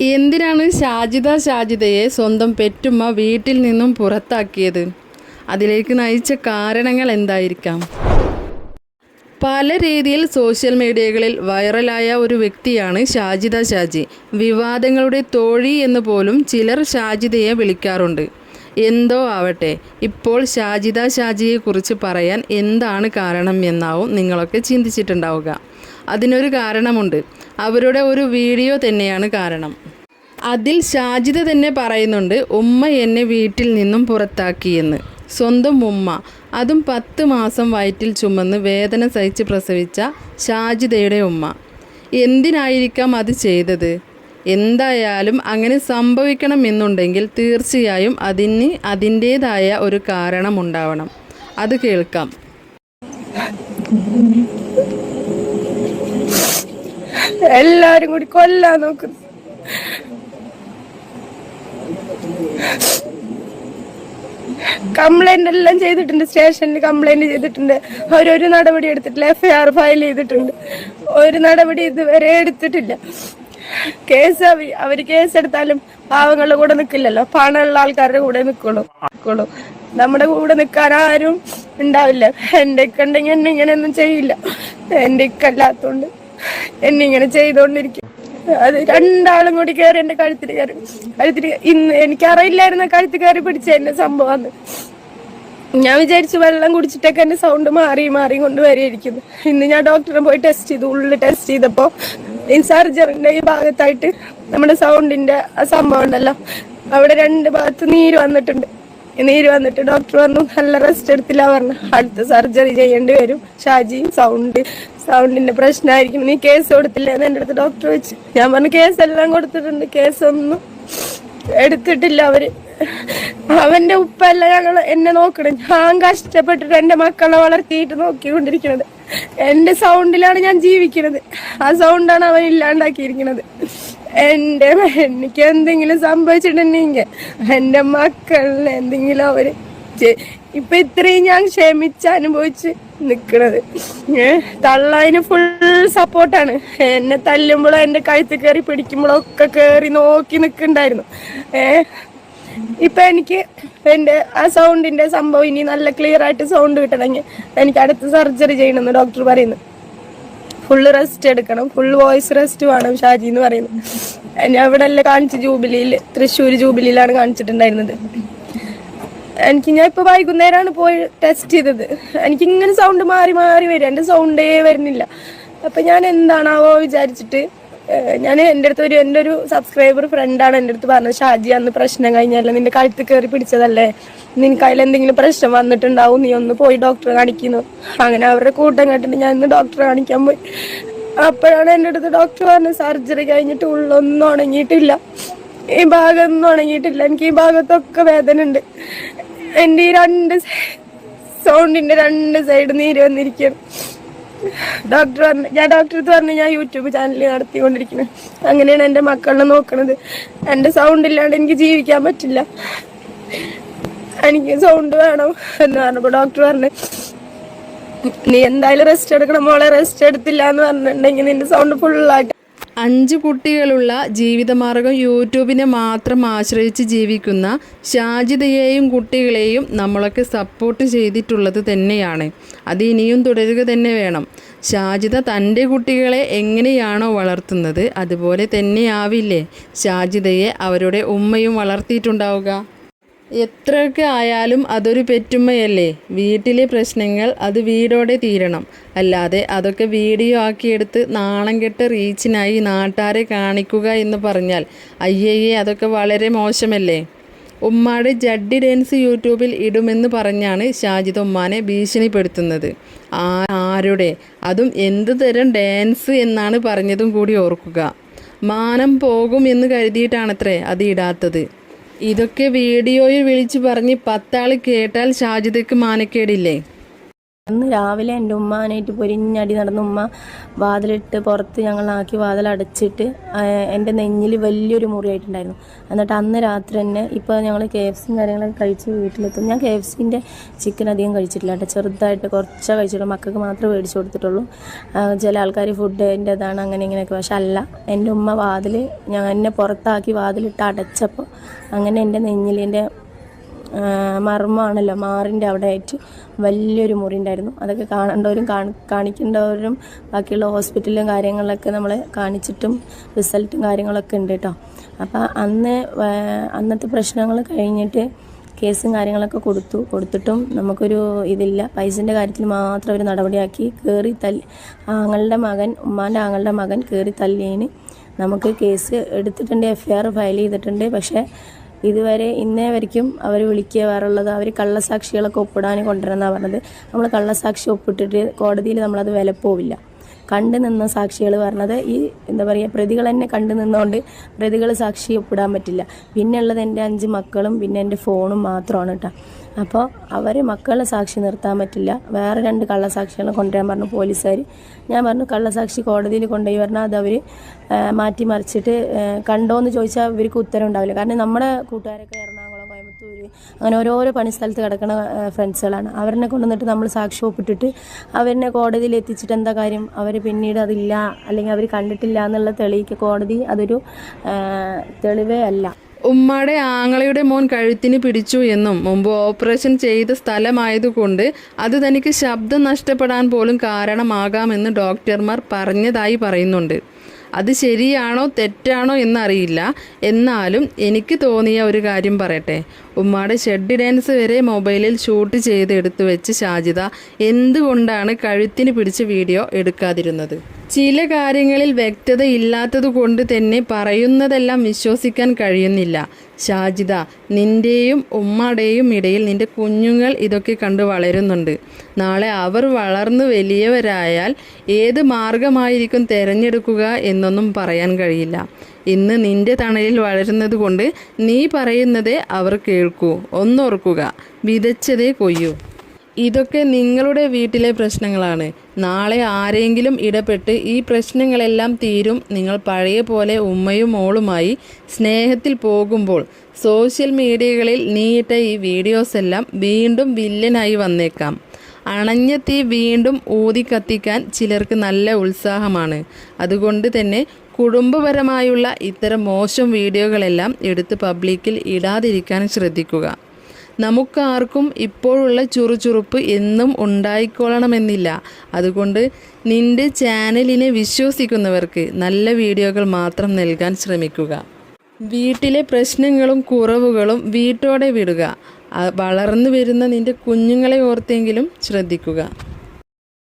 എന്തിനാണ് ഷാജിദ ഷാജിദയെ സ്വന്തം പെറ്റുമ്മ വീട്ടിൽ നിന്നും പുറത്താക്കിയത്? അതിലേക്ക് നയിച്ച കാരണങ്ങൾ എന്തായിരിക്കാം? പല രീതിയിൽ സോഷ്യൽ മീഡിയകളിൽ വൈറലായ ഒരു വ്യക്തിയാണ് ഷാജിദ ഷാജി. വിവാദങ്ങളുടെ തോഴി എന്ന് പോലും ചിലർ ഷാജിദയെ വിളിക്കാറുണ്ട്. എന്തോ ആവട്ടെ ഇപ്പോൾ ഷാജിദ ഷാജിയെക്കുറിച്ച് പറയാൻ എന്താണ് കാരണം എന്നാവും നിങ്ങളൊക്കെ ചിന്തിച്ചിട്ടുണ്ടാവുക. അതിനൊരു കാരണമുണ്ട്. അവരുടെ ഒരു വീഡിയോ തന്നെയാണ് കാരണം. അതിൽ ഷാജിദ തന്നെ പറയുന്നുണ്ട് ഉമ്മ എന്നെ വീട്ടിൽ നിന്നും പുറത്താക്കിയെന്ന് സ്വന്തം ഉമ്മ. അതും പത്ത് മാസം വയറ്റിൽ ചുമന്ന് വേദന സഹിച്ച് പ്രസവിച്ച ഷാജിദയുടെ ഉമ്മ. എന്തിനായിരിക്കാം അത് ചെയ്തത്? എന്തായാലും അങ്ങനെ സംഭവിക്കണമെന്നുണ്ടെങ്കിൽ തീർച്ചയായും അതിന് അതിന്റേതായ ഒരു കാരണമുണ്ടാവണം. അത് കേൾക്കാം. എല്ലാരും കൂടി കൊല്ലാൻ നോക്കുന്നു കംപ്ലൈന്റ് എല്ലാം ചെയ്തിട്ടുണ്ട് സ്റ്റേഷനിൽ കംപ്ലൈന്റ് ചെയ്തിട്ടുണ്ട്. അവരൊരു നടപടി എടുത്തിട്ടില്ല എഫ് ആർ ഫയൽ ചെയ്തിട്ടുണ്ട്. ഒരു നടപടി ഇതുവരെ എടുത്തിട്ടില്ല. കേസ് അവർ കേസെടുത്താലും പാവങ്ങളുടെ കൂടെ നിൽക്കില്ലല്ലോ പണമുള്ള ആൾക്കാരുടെ കൂടെ നിൽക്കുള്ളൂ നമ്മുടെ കൂടെ നിൽക്കാൻ ആരും ഉണ്ടാവില്ല. എന്റെ ഇക്ക ഉണ്ടെങ്കിൽ എന്നെ ഇങ്ങനെയൊന്നും ചെയ്യില്ല. എന്റെ ഇക്ക അല്ലാത്തോണ്ട് എന്നെ ഇങ്ങനെ ചെയ്തോണ്ടിരിക്കും അത് രണ്ടാളും കൂടി കയറി എന്റെ കഴുത്തിൽ കയറി കഴുത്തിൽ ഇന്ന് എനിക്കറിയില്ലായിരുന്ന കഴുത്തിൽ കയറി പിടിച്ച എന്റെ സംഭവം. ഞാൻ വിചാരിച്ചു വെള്ളം കുടിച്ചിട്ടൊക്കെ എന്റെ സൗണ്ട് മാറി മാറി കൊണ്ട് വരെയിരിക്കുന്നു ഇന്ന് ഞാൻ ഡോക്ടറെ പോയി ടെസ്റ്റ് ചെയ്തു. ഉള്ളിൽ ടെസ്റ്റ് ചെയ്തപ്പോ ഈ സർജറിന്റെ ഈ ഭാഗത്തായിട്ട് നമ്മുടെ സൗണ്ടിന്റെ ആ സംഭവം ഉണ്ടല്ലോ. അവിടെ രണ്ട് ഭാഗത്ത് നീര് വന്നിട്ടുണ്ട്. നീര് വന്നിട്ട് ഡോക്ടർ പറഞ്ഞു നല്ല റെസ്റ്റ് എടുത്തില്ല പറഞ്ഞു. അടുത്ത സർജറി ചെയ്യേണ്ടി വരും. ഷാജി സൗണ്ട് സൗണ്ടിന്റെ പ്രശ്നമായിരിക്കും നീ കേസ് കൊടുത്തില്ല? എന്ന് എന്റെ അടുത്ത് ഡോക്ടർ വെച്ച് ഞാൻ പറഞ്ഞു കേസ് എല്ലാം കൊടുത്തിട്ടുണ്ട്. കേസ് ഒന്നും എടുത്തിട്ടില്ല അവർ. അവന്റെ ഉപ്പല്ല ഞങ്ങൾ എന്നെ നോക്കണം. ഞാൻ കഷ്ടപ്പെട്ടിട്ട് എന്റെ മക്കളെ വളർത്തിയിട്ട് നോക്കിക്കൊണ്ടിരിക്കുന്നത് എന്റെ സൗണ്ടിലാണ് ഞാൻ ജീവിക്കുന്നത് ആ സൗണ്ടാണ് അവൻ ഇല്ലാണ്ടാക്കിയിരിക്കുന്നത് എന്റെ എനിക്ക് എന്തെങ്കിലും സംഭവിച്ചിട്ടുണ്ടെങ്കിൽ എന്റെ മക്കളിന് എന്തെങ്കിലും അവർ ഇപ്പൊ ഇത്രയും ഞാൻ ക്ഷമിച്ച് അനുഭവിച്ച് ഏ തള്ളതിന് ഫുൾ സപ്പോർട്ടാണ് എന്നെ തല്ലുമ്പോഴോ എന്റെ കഴുത്ത് കയറി പിടിക്കുമ്പോഴോ ഒക്കെ കയറി നോക്കി നിക്കണ്ടായിരുന്നു. ഏ ഇപ്പൊ എനിക്ക് എന്റെ ആ സൗണ്ടിന്റെ സംഭവം ഇനി നല്ല ക്ലിയർ ആയിട്ട് സൗണ്ട് കിട്ടണമെങ്കിൽ എനിക്ക് അടുത്ത സർജറി ചെയ്യണമെന്ന് ഡോക്ടർ പറയുന്നു. ഫുള്ള് റെസ്റ്റ് എടുക്കണം. ഫുൾ വോയിസ് റെസ്റ്റ് വേണം ഷാജി എന്ന് പറയുന്നത് ഞാൻ ഇവിടെ അല്ലേ കാണിച്ചു ജൂബിലിയിൽ തൃശ്ശൂർ ജൂബിലിയിലാണ് കാണിച്ചിട്ടുണ്ടായിരുന്നത്. എനിക്ക് ഞാൻ ഇപ്പൊ വൈകുന്നേരമാണ് പോയി ടെസ്റ്റ് ചെയ്തത്. എനിക്ക് ഇങ്ങനെ സൗണ്ട് മാറി മാറി വരും. എന്റെ സൗണ്ടേ വരുന്നില്ല. അപ്പൊ ഞാൻ എന്താണാവോ വിചാരിച്ചിട്ട് ഞാൻ എന്റെ അടുത്ത് ഒരു എന്റെ ഒരു സബ്സ്ക്രൈബർ ഫ്രണ്ടാണ് എന്റെ അടുത്ത് പറഞ്ഞത് ഷാജി അന്ന് പ്രശ്നം കഴിഞ്ഞല്ല നിന്റെ കഴുത്ത് കയറി പിടിച്ചതല്ലേ? നിനക്ക് അതിൽ എന്തെങ്കിലും പ്രശ്നം വന്നിട്ടുണ്ടാവും നീ ഒന്ന് പോയി ഡോക്ടറെ കാണിക്കുന്നു. അങ്ങനെ അവരുടെ കൂട്ടം കേട്ടിട്ട് ഞാൻ ഇന്ന് ഡോക്ടറെ കാണിക്കാൻ പോയി. അപ്പോഴാണ് എന്റെ അടുത്ത് ഡോക്ടർ പറഞ്ഞത് സർജറി കഴിഞ്ഞിട്ട് ഉള്ളൊന്നും ഉണങ്ങിയിട്ടില്ല. ഈ ഭാഗമൊന്നും ഉണങ്ങിയിട്ടില്ല. എനിക്ക് ഈ ഭാഗത്തൊക്കെ വേദന ഉണ്ട് എന്റെ ഈ രണ്ട് സൗണ്ടിന്റെ രണ്ട് സൈഡ് നീര് വന്നിരിക്കുകയാണ്. ഡോക്ടർ പറഞ്ഞു ഞാൻ ഡോക്ടർ അടുത്ത് പറഞ്ഞു ഞാൻ യൂട്യൂബ് ചാനൽ നടത്തിക്കൊണ്ടിരിക്കുന്നത് അങ്ങനെയാണ് എന്റെ മക്കളെ നോക്കണത്. എന്റെ സൗണ്ട് ഇല്ലാണ്ട് എനിക്ക് ജീവിക്കാൻ പറ്റില്ല. എനിക്ക് സൗണ്ട് വേണം എന്ന് പറഞ്ഞപ്പോൾ ഡോക്ടർ പറഞ്ഞു നീ എന്തായാലും റെസ്റ്റ് എടുക്കണം മോളെ റെസ്റ്റ് എടുത്തില്ല എന്ന് പറഞ്ഞിട്ടുണ്ടെങ്കിൽ നിന്റെ സൗണ്ട് ഫുള്ളായിട്ട് അഞ്ച് കുട്ടികളുള്ള ജീവിതമാർഗം യൂട്യൂബിനെ മാത്രം ആശ്രയിച്ച് ജീവിക്കുന്ന ഷാജിതയെയും കുട്ടികളെയും നമ്മളൊക്കെ സപ്പോർട്ട് ചെയ്തിട്ടുള്ളത് തന്നെയാണ്. അത് ഇനിയും തുടരുക തന്നെ വേണം. ഷാജിത തന്റെ കുട്ടികളെ എങ്ങനെയാണോ വളർത്തുന്നത് അതുപോലെ തന്നെയാവില്ലേ? ഷാജിതയെ അവരുടെ ഉമ്മയും വളർത്തിയിട്ടുണ്ടാവുക. എത്രയൊക്കെ ആയാലും അതൊരു പെറ്റുമ്മയല്ലേ? വീട്ടിലെ പ്രശ്നങ്ങൾ അത് വീടോടെ തീരണം. അല്ലാതെ അതൊക്കെ വീഡിയോ ആക്കിയെടുത്ത് നാണം കെട്ട് റീച്ചിനായി നാട്ടാരെ കാണിക്കുക എന്ന് പറഞ്ഞാൽ അയ്യയ്യേ അതൊക്കെ വളരെ മോശമല്ലേ? ഉമ്മാടെ ജഡ്ഡി ഡാൻസ് യൂട്യൂബിൽ ഇടുമെന്ന് പറഞ്ഞാണ് ഷാജിദ് ഉമ്മാനെ ഭീഷണിപ്പെടുത്തുന്നത്. ആ ആരുടെ? അതും എന്ത് തരം ഡാൻസ് എന്നാണ് പറഞ്ഞതും കൂടി ഓർക്കുക. മാനം പോകും എന്ന് കരുതിയിട്ടാണത്രേ അത് ഇടാത്തത്. ഇതൊക്കെ വീഡിയോയിൽ വിളിച്ചു പറഞ്ഞ് പത്താൾ കേട്ടാൽ ഷാജിദയ്ക്ക് മാനക്കേടില്ലേ? അന്ന് രാവിലെ എന്റെ ഉമ്മാനായിട്ട് പൊരിഞ്ഞടി നടന്ന ഉമ്മ വാതിലിട്ട് പുറത്ത് ഞങ്ങളാക്കി വാതിലടച്ചിട്ട് എന്റെ നെഞ്ഞിൽ വലിയൊരു മുറിയായിട്ടുണ്ടായിരുന്നു. എന്നിട്ട് അന്ന് രാത്രി തന്നെ ഇപ്പോൾ ഞങ്ങൾ കെ എഫ് സിയും കാര്യങ്ങളൊക്കെ കഴിച്ച് വീട്ടിലെത്തും. ഞാൻ കെ എഫ് സിന്റെ ചിക്കൻ അധികം കഴിച്ചിട്ടില്ല കേട്ടോ. ചെറുതായിട്ട് കുറച്ചേ കഴിച്ചിട്ടുള്ളൂ. മക്കൾക്ക് മാത്രമേ മേടിച്ചു കൊടുത്തിട്ടുള്ളൂ. ചില ആൾക്കാർ ഫുഡിന്റെ ഇതാണ് അങ്ങനെ ഇങ്ങനെയൊക്കെ. പക്ഷെ അല്ല എന്റെ ഉമ്മ വാതിൽ ഞാൻ എന്നെ പുറത്താക്കി വാതിലിട്ട് അടച്ചപ്പോൾ അങ്ങനെ എന്റെ നെഞ്ഞിൽ എന്റെ മർമ്മമാണല്ലോ മാറിന്റെ അവിടെ ആയിട്ട് വലിയൊരു മുറി ഉണ്ടായിരുന്നു. അതൊക്കെ കാണേണ്ടവരും കാണി കാണിക്കേണ്ടവരും ബാക്കിയുള്ള ഹോസ്പിറ്റലും കാര്യങ്ങളൊക്കെ നമ്മളെ കാണിച്ചിട്ടും റിസൾട്ടും കാര്യങ്ങളൊക്കെ ഉണ്ട് കേട്ടോ അപ്പോൾ അന്ന് അന്നത്തെ പ്രശ്നങ്ങൾ കഴിഞ്ഞിട്ട് കേസും കാര്യങ്ങളൊക്കെ കൊടുത്തു. കൊടുത്തിട്ടും നമുക്കൊരു ഇതില്ല. പൈസന്റെ കാര്യത്തിൽ മാത്രം ഒരു നടപടിയാക്കി കയറി തല്ലി ആങ്ങളുടെ മകൻ ഉമ്മാന്റെ ആങ്ങളുടെ മകൻ കയറി തല്ലിയതിന് നമുക്ക് കേസ് എടുത്തിട്ടുണ്ട് എഫ് ഐ ആർ ഫയൽ ചെയ്തിട്ടുണ്ട്. പക്ഷേ ഇതുവരെ ഇന്നേ വരയ്ക്കും അവർ വിളിക്കുക വേറുള്ളത് അവർ കള്ളസാക്ഷികളൊക്കെ ഒപ്പിടാൻ കൊണ്ടുവരുന്നതാണ് പറഞ്ഞത്. നമ്മൾ കള്ളസാക്ഷി ഒപ്പിട്ടിട്ട് കോടതിയിൽ നമ്മളത് വില പോവില്ല കണ്ടു നിന്ന സാക്ഷികൾ പറഞ്ഞത് ഈ എന്താ പറയുക പ്രതികൾ തന്നെ കണ്ടു നിന്നുകൊണ്ട് പ്രതികൾ സാക്ഷി ഒപ്പിടാൻ പറ്റില്ല. പിന്നെ ഉള്ളത് എന്റെ അഞ്ച് മക്കളും പിന്നെ എന്റെ ഫോണും മാത്രമാണ് കേട്ടോ അപ്പോൾ അവർ മക്കളെ സാക്ഷി നിർത്താൻ പറ്റില്ല. വേറെ രണ്ട് കള്ളസാക്ഷികളെ കൊണ്ടുവരാൻ പറഞ്ഞു പോലീസുകാർ ഞാൻ പറഞ്ഞു കള്ളസാക്ഷി കോടതിയിൽ കൊണ്ടുപോയി പറഞ്ഞാൽ അത് അവർ മാറ്റി മറിച്ചിട്ട് ആ, കണ്ടോന്ന് ചോദിച്ചാൽ ഇവർക്ക് ഉത്തരം ഉണ്ടാവില്ല. കാരണം നമ്മുടെ കൂട്ടുകാരൊക്കെ അങ്ങനെ ഓരോരോ പണി സ്ഥലത്ത് കിടക്കുന്ന ഫ്രണ്ട്സുകളാണ്. അവരെന്നെ കൊണ്ടുവന്നിട്ട് നമ്മൾ സാക്ഷി ഒപ്പിട്ടിട്ട് അവരെ കോടതിയിൽ എത്തിച്ചിട്ട് എന്താ കാര്യം? അവർ പിന്നീട് അതില്ല അല്ലെങ്കിൽ അവർ കണ്ടിട്ടില്ല എന്നുള്ള തെളിയിക്ക് കോടതി അതൊരു തെളിവേ അല്ല. ഉമ്മയുടെ ആങ്ങളയുടെ മോൻ കഴുത്തിന് പിടിച്ചു എന്നും മുമ്പ് ഓപ്പറേഷൻ ചെയ്ത സ്ഥലമായതുകൊണ്ട് അത് തനിക്ക് ശബ്ദം നഷ്ടപ്പെടാൻ പോലും കാരണമാകാമെന്ന് ഡോക്ടർമാർ പറഞ്ഞതായി പറയുന്നുണ്ട്. അത് ശരിയാണോ തെറ്റാണോ എന്നറിയില്ല. എന്നാലും എനിക്ക് തോന്നിയ ഒരു കാര്യം പറയട്ടെ. ഉമ്മാടെ ഷെഡ് ഡാൻസ് വരെ മൊബൈലിൽ ഷൂട്ട് ചെയ്ത് എടുത്തു വെച്ച് ഷാജിദ എന്തുകൊണ്ടാണ് കഴുത്തിന് പിടിച്ച് വീഡിയോ എടുക്കാതിരുന്നത്? ചില കാര്യങ്ങളിൽ വ്യക്തത ഇല്ലാത്തത് കൊണ്ട് തന്നെ പറയുന്നതെല്ലാം വിശ്വസിക്കാൻ കഴിയുന്നില്ല. ഷാജിദ നിന്റെയും ഉമ്മയുടെയും ഇടയിൽ നിന്റെ കുഞ്ഞുങ്ങൾ ഇതൊക്കെ കണ്ട് വളരുന്നുണ്ട്. നാളെ അവർ വളർന്നു വലിയവരായാൽ ഏത് മാർഗമായിരിക്കും തിരഞ്ഞെടുക്കുക എന്നൊന്നും പറയാൻ കഴിയില്ല. ഇന്ന് നിന്റെ തണലിൽ വളരുന്നത് കൊണ്ട് നീ പറയുന്നതേ അവർ കേൾക്കൂ. ഒന്നോർക്കുക വിതച്ചതേ കൊയ്യൂ. ഇതൊക്കെ നിങ്ങളുടെ വീട്ടിലെ പ്രശ്നങ്ങളാണ്. നാളെ ആരെങ്കിലും ഇടപെട്ട് ഈ പ്രശ്നങ്ങളെല്ലാം തീരും നിങ്ങൾ പഴയ പോലെ ഉമ്മയും മോളുമായി സ്നേഹത്തിൽ പോകുമ്പോൾ സോഷ്യൽ മീഡിയകളിൽ നീയിട്ട ഈ വീഡിയോസ് എല്ലാം വീണ്ടും വില്ലനായി വന്നേക്കാം. അണഞ്ഞ തീ വീണ്ടും ഊതി കത്തിക്കാൻ ചിലർക്ക് നല്ല ഉത്സാഹമാണ്. അതുകൊണ്ട് തന്നെ കുടുംബപരമായുള്ള ഇത്തരം മോശം വീഡിയോകളെല്ലാം എടുത്ത് പബ്ലിക്കിൽ ഇടാതിരിക്കാൻ ശ്രദ്ധിക്കുക. നമുക്കാർക്കും ഇപ്പോഴുള്ള ചുറുചുറുപ്പ് എന്നും ഉണ്ടായിക്കൊള്ളണമെന്നില്ല. അതുകൊണ്ട് നിന്റെ ചാനലിനെ വിശ്വസിക്കുന്നവർക്ക് നല്ല വീഡിയോകൾ മാത്രം നൽകാൻ ശ്രമിക്കുക. വീട്ടിലെ പ്രശ്നങ്ങളും കുറവുകളും വീട്ടോടെ വിടുക. വളർന്നു വരുന്ന നിന്റെ കുഞ്ഞുങ്ങളെ ഓർത്തെങ്കിലും ശ്രദ്ധിക്കുക.